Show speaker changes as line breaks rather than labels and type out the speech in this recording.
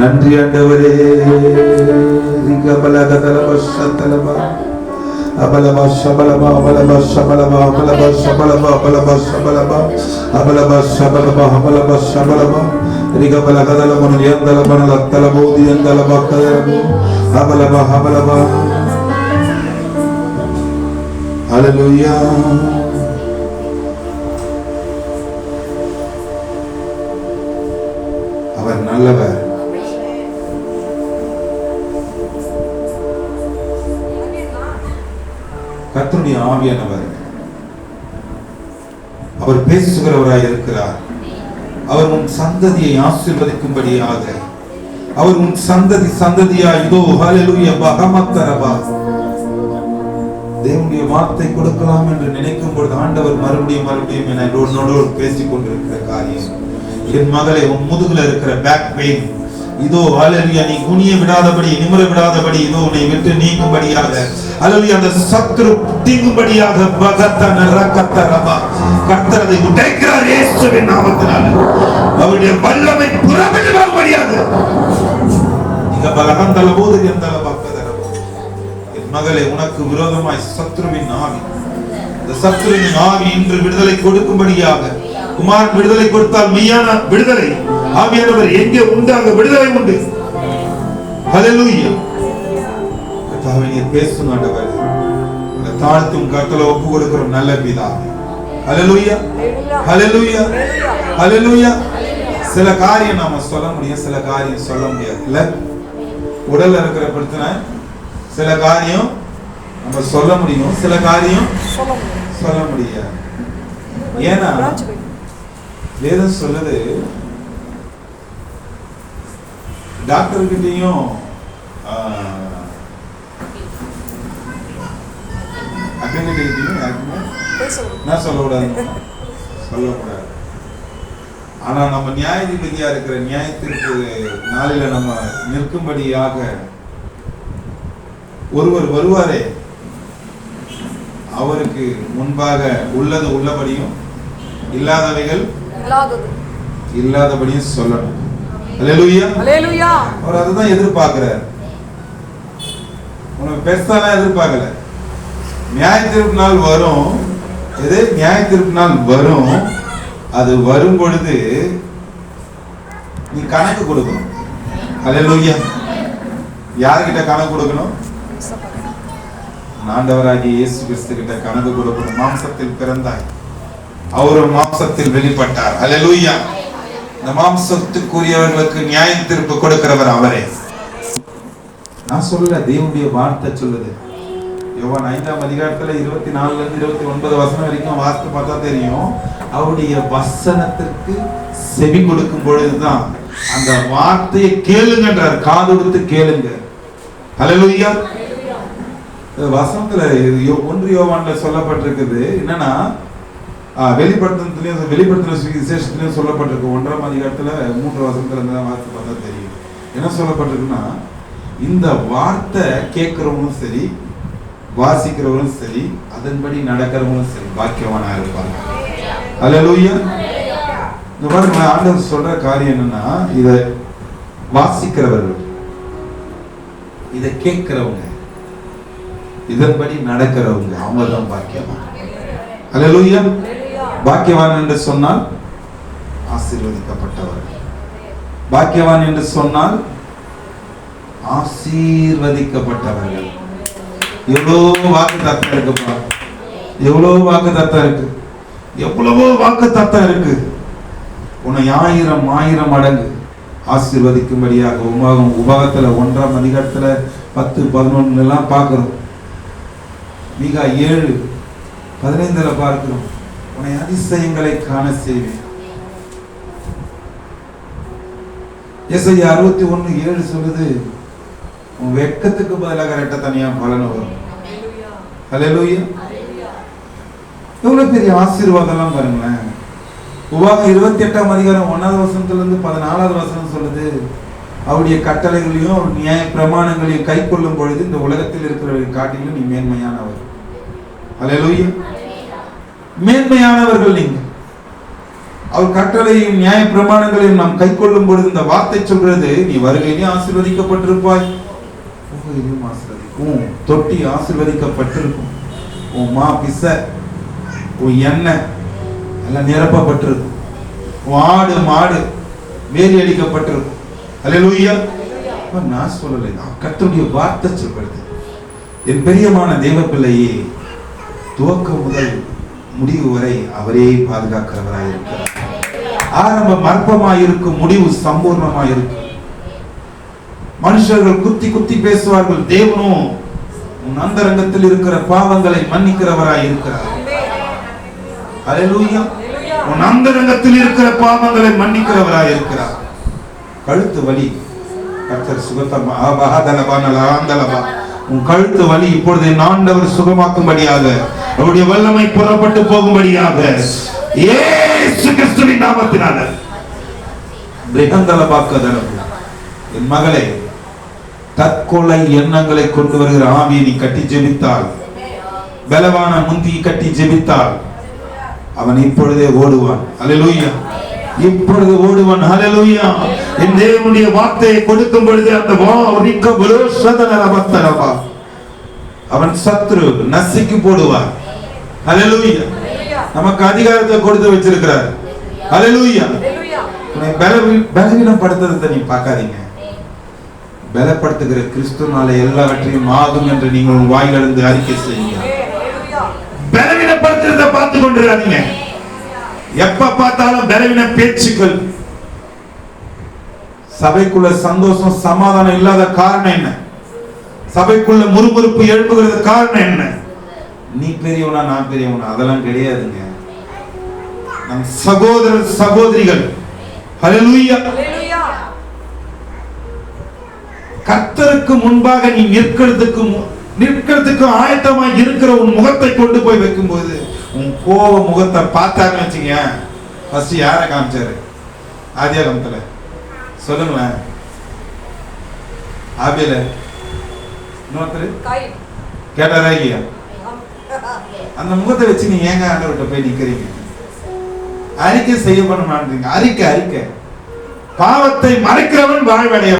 நன்றி ஆண்டவரே. ரிகபலகதலபஷதலபா அபலபா சபலபா அபலபா சபலபா அபலபா சபலபா அபலபா சபலபா அபலபா சபலபா அபலபா சபலபா. ஷபலபா ரிகபலகதலபன யந்தலபன லத்தலபோதி யந்தலபா கதலபோ அபலபா அபலபா. ஹalleluya அவர் நல்லவர். கர்த்தருடைய ஆவியானவர். அவர் பேசுகிறவராய் இருக்கிறார். அவர் உன் சந்ததியை ஆசீர்வதிக்கும்படியாக. அவர் உன் சந்ததி சந்ததியா இதோ ஹalleluya பகமத்தரபா தேவனுடைய வார்த்தை கொடுக்கலாம் என்று நினைக்கும் பொழுது ஆண்டவர் மறுபடியும் மறுபடியும் என என்னோடு பேசிக் கொண்டிருக்கிற காரியம். என் மகளே உன் முதுகுல இருக்கிற பேக் பெயின் இதோ ஹalleluya நீ குனிய விடாதபடி நிமிர விடாதபடி இதோ உன்னை விட்டு நீங்கும்படியாக. ஹalleluya அந்த சத்ரு தீங்கும்படியாக பகத்தன ரகத்தரபா கர்த்தர் அதை உடைக்கிறார் இயேசுவின் நாமத்தினால. அவருடைய வல்லமை புறப்பட்டு வரும்படியாக. நீங்க பலகந்தல போது எந்தல பக்கதரபோ என் மகளே உனக்கு விரோதமாய் சத்ருவின் ஆவி. இந்த சத்ருவின் ஆவி இன்று விடுதலை கொடுக்கும்படியாக. குமார் விடுதலை கொடுத்தால் மெய்யான விடுதலை. ஆவியானவர் எங்கே உண்டு அங்க விடுதலை உண்டு. ஹalleluya. கர்த்தாவே நீர் பேசும் ஆண்டவர். தாழ்த்தும் கர்த்தல ஒப்பு கொடுக்கிறோம் நல்ல பிதாவே. ஹalleluya. ஹalleluya. ஹalleluya. சில காரியம் நாம சொல்ல முடியும் சில காரியம் சொல்ல முடியாது. இல்ல? உடல்ல இருக்கிற பிரச்சனை சில காரியம் நம்ம சொல்ல முடியும் சில காரியம் சொல்ல முடியாது. ஏன்னா வேதம் சொல்லுது டாக்டர் கிட்டயும் கிட்டயும் யாருக்குமே என்ன சொல்லக்கூடாது. சொல்லக்கூடாது. ஆனா நம்ம நியாயாதிபதியா இருக்கிற நியாயத்திற்கு நாளில நம்ம நிற்கும்படியாக ஒருவர் வருவாரே அவருக்கு முன்பாக உள்ளது உள்ளபடியும் இல்லாதவைகள் இல்லாதபடியும் சொல்லணும் அலேலுயா அவர் அதுதான் எதிர்பார்க்கிறார். உனக்கு பெருசாலாம் எதிர்பார்க்கல. நியாய தீர்ப்பு நாள் வரும். எது? நியாய தீர்ப்பு நாள் வரும். அது வரும் பொழுது நீ கணக்கு கொடுக்கணும். அல்லேலூயா யார்கிட்ட கணக்கு கொடுக்கணும்? ஆண்டவராகிய இயேசு கிறிஸ்து கிட்ட கணக்கு கொடுக்கணும். மாம்சத்தில் பிறந்தாய். அவரும் மாம்சத்தில் வெளிப்பட்டார். அல்லேலூயா இந்த மாம்சத்துக்குரியவர்களுக்கு நியாய தீர்ப்பு கொடுக்கிறவர் அவரே. நான் சொல்ல தேவனுடைய வார்த்தை சொல்லுது. யோவான் ஐந்தாம் அதிகாரத்துல இருபத்தி நாலுல இருந்து இருபத்தி ஒன்பது வசனம் வரைக்கும் வார்த்தை பார்த்தா தெரியும். அவருடைய வசனத்திற்கு செவி கொடுக்கும் பொழுதுதான் அந்த வார்த்தையை கேளுங்கன்றார். காது கொடுத்து கேளுங்க. ஹalleluya வசனத்துல ஒன்று யோவான்ல சொல்லப்பட்டிருக்குது. என்னன்னா வெளிப்படுத்தினத்துலயும் வெளிப்படுத்தின விசேஷத்துலயும் சொல்லப்பட்டிருக்கு. ஒன்றாம் அதிகாரத்தில் மூன்று வருஷத்துல இருந்து வார்த்தை பார்த்தா தெரியும். என்ன சொல்லப்பட்டிருக்குன்னா இந்த வார்த்தை கேட்கிறவங்களும் சரி வாசிக்கிறவங்களும் சரி அதன்படி நடக்கிறவங்களும் சரி பாக்கியவனாக இருப்பாங்க. அல்லேலூயா இந்த பாருங்க ஆண்டவர் சொல்ற காரியம் என்னன்னா இத வாசிக்கிறவர்கள் இதை கேட்கிறவங்க இதன்படி நடக்கிறவங்க அவங்க தான் பாக்கியவான். அல்லேலூயா பாக்கியவான் என்று சொன்னால் ஆசீர்வதிக்கப்பட்டவர்கள் பாக்கியவான் என்று சொன்னால் ஆசீர்வதிக்கப்பட்டவர்கள். எவ்வளோ வாக்கு தத்தம் இருக்குப்பா எவ்வளோ வாக்கு தத்தம் இருக்கு. எவ்வளவோ வாக்கு தத்தம் இருக்கு. உன்னை ஆயிரம் ஆயிரம் மடங்கு ஆசீர்வதிக்கும்படியாக உபகம் உபகத்துல ஒன்றாம் அதிகாரத்துல பத்து பதினொன்னு எல்லாம் பார்க்கிறோம். மிக ஏழு பதினைந்துல பார்க்கிறோம். உன்னை அதிசயங்களை காண செய்வேன். எஸ்ஐ அறுபத்தி ஒண்ணு ஏழு சொல்லுது உன் வெட்கத்துக்கு பதிலாக ரெட்ட தனியா பலன் வரும். ஹalleluya எவ்வளவு பெரிய ஆசீர்வாதம்லாம் பாருங்களேன். உபாகம் இருபத்தி எட்டாம் அதிகாரம் ஒன்னாவது வசனத்துல இருந்து பதினாலாவது வசனம் சொல்லுது அவருடைய கட்டளைகளையும் நியாய பிரமாணங்களையும் கை கொள்ளும் பொழுது இந்த உலகத்தில் இருக்கிறவர்கள் காட்டிலும் நீ மேன்மையானவர். ஹalleluya. மேன்மையானவர்கள் நீங்க அவர் கட்டளையும் நியாய பிரமாணங்களையும் நாம் கைக்கொள்ளும் பொழுது இந்த வார்த்தை சொல்றது நீ வருகையிலும் ஆசிர்வதிக்கப்பட்டிருப்பாய். புகையிலும் ஆசிர்வதிக்கும். உன் தொட்டி ஆசீர்வதிக்கப்பட்டிருக்கும். உன் மா பிச உன் எண்ணெய் எல்லாம் நிரப்பப்பட்டிருக்கும். உன் ஆடு மாடு வேலி அடிக்கப்பட்டிருக்கும். அல்லேலூயா நான் சொல்லலை. நான் கர்த்தருடைய வார்த்தை சொல்றது. என் பெரியமான தேவ பிள்ளையே துவக்கம் முதல் முடிவு வரை அவரே பாதுகாக்கிறவராய் இருக்கிறார் ஆரம்ப மர்ப்பமாயிருக்கும் இருக்கும் முடிவு சம்பூர்ணமாயிருக்கும். மனுஷர்கள் குத்தி குத்தி பேசுவார்கள் தேவனும் உன் அந்தரங்கத்தில் இருக்கிற பாவங்களை மன்னிக்கிறவராய் இருக்கிறார் அல்லேலூயா உன் அந்தரங்கத்தில் இருக்கிற பாவங்களை மன்னிக்கிறவராய் இருக்கிறார் கழுத்து வலி. கர்த்தர் சுகத்தமா ஆபாதலபா நலாந்தலபா உன் கழுத்து வலி இப்பொழுது என் ஆண்டவர் சுகமாக்கும்படியாக அவருடைய வல்லமை புறப்பட்டு போகும்படியாக இயேசு கிறிஸ்துவின் நாமத்தினால. பிரிகந்தலபாக்கதலபு என் மகளே தற்கொலை எண்ணங்களை கொண்டு வருகிற ஆவியை நீ கட்டி ஜெபித்தால் பலவான முந்தி கட்டி ஜெபித்தால் அவன் இப்பொழுதே ஓடுவான். அலலூயா இப்பொழுது ஓடுவான். ஹalleluya என் தேவனுடைய வார்த்தையை கொடுக்கும் பொழுது அந்த வாரிக்க பலோஷதனரபத்தரபா அவன் சத்ரு நசுக்கி போடுவான் அலலூயா நமக்கு அதிகாரத்தை கொடுத்து வச்சிருக்கிறார். அலலூயா உன்னை பலவீ- நீ பார்க்காதீங்க. பலப்படுத்துகிற கிறிஸ்துனால எல்லாவற்றையும் ஆகும் என்று நீங்கள் உன் வாயிலிருந்து அறிக்கை செய்யுங்க. பலவீனப்படுத்துறத பார்த்து கொண்டிருக்காதீங்க எப்ப பார்த்தாலும் பலவீன பேச்சுக்கள். சபைக்குள்ள சந்தோஷம் சமாதானம் இல்லாத காரணம் என்ன? சபைக்குள்ள முறுமுறுப்பு எழுப்புகிறது காரணம் என்ன? நீ பெரியவனா நான் பெரியவனா? அதெல்லாம் கிடையாதுங்க. நம் சகோதர சகோதரிகள். கர்த்தருக்கு முன்பாக நீ நிற்கிறதுக்கு நிற்கிறதுக்கு ஆயத்தமாய் இருக்கிற உன் முகத்தை கொண்டு போய் வைக்கும்போது உன் கோவ முகத்தை பார்த்தான்னு வச்சுங்க ஃபர்ஸ்ட் யாரை காமிச்சாரு? ஆதியாகமத்துல. சொல்லுங்களேன். ஆபில இன்னொருத்தர்? கேட்டாரா இல்லையா? அந்த முகத்தை வச்சு நீங்க ஏங்க ஆண்டவர்கிட்ட போய் நிக்கிறீங்க? அறிக்கை செய்ய மாட்டீங்க அறிக்கை அறிக்கை. பாவத்தை மறைக்கிறவன் வாழ்வடைய